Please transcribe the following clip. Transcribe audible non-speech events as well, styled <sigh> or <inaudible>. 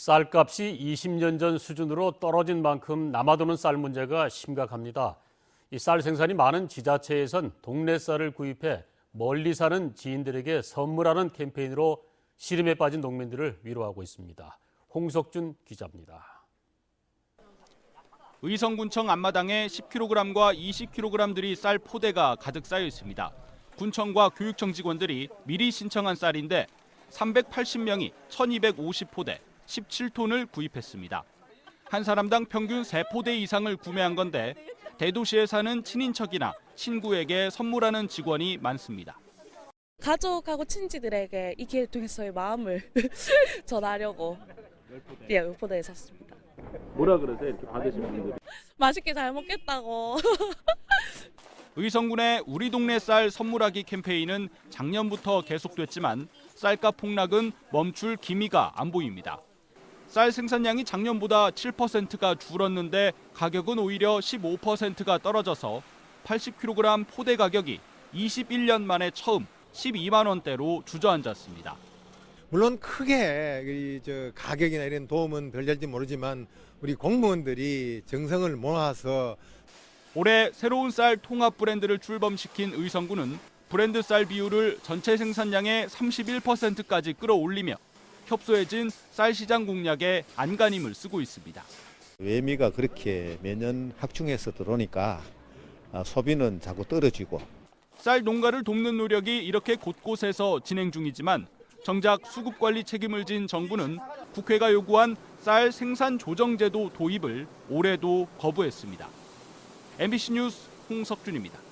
쌀값이 20년 전 수준으로 떨어진 만큼 남아도는 쌀 문제가 심각합니다. 이 쌀 생산이 많은 지자체에선 동네 쌀을 구입해 멀리 사는 지인들에게 선물하는 캠페인으로 시름에 빠진 농민들을 위로하고 있습니다. 홍석준 기자입니다. 의성군청 앞마당에 10kg과 20kg들이 쌀 포대가 가득 쌓여 있습니다. 군청과 교육청 직원들이 미리 신청한 쌀인데 380명이 1250포대 17톤을 구입했습니다. 한 사람당 평균 3포대 이상을 구매한 건데 대도시에 사는 친인척이나 친구에게 선물하는 직원이 많습니다. 가족하고 친지들에게 이 기회를 통해서의 마음을 <laughs> 전하려고 예, 요포대에 샀습니다. 뭐라 그러세요? 이렇게 받으신 분들이. 맛있게 잘 먹겠다고. <laughs> 의성군의 우리 동네 쌀 선물하기 캠페인은 작년부터 계속됐지만 쌀값 폭락은 멈출 기미가 안 보입니다. 쌀 생산량이 작년보다 7%가 줄었는데 가격은 오히려 15%가 떨어져서 80kg 포대 가격이 21년 만에 처음 12만 원대로 주저앉았습니다. 물론 크게 이저 가격이나 이런 도움은 별 될지 모르지만 우리 공무원들이 정성을 모아서 올해 새로운 쌀 통합 브랜드를 출범시킨 의성군은 브랜드 쌀 비율을 전체 생산량의 31%까지 끌어올리며 협소해진 쌀 시장 공략에 안간힘을 쓰고 있습니다. 외미가 그렇게 매년 확충해서 들어오니까 아, 소비는 자꾸 떨어지고 쌀 농가를 돕는 노력이 이렇게 곳곳에서 진행 중이지만 정작 수급 관리 책임을 진 정부는 국회가 요구한 쌀 생산 조정제도 도입을 올해도 거부했습니다. MBC 뉴스 홍석준입니다.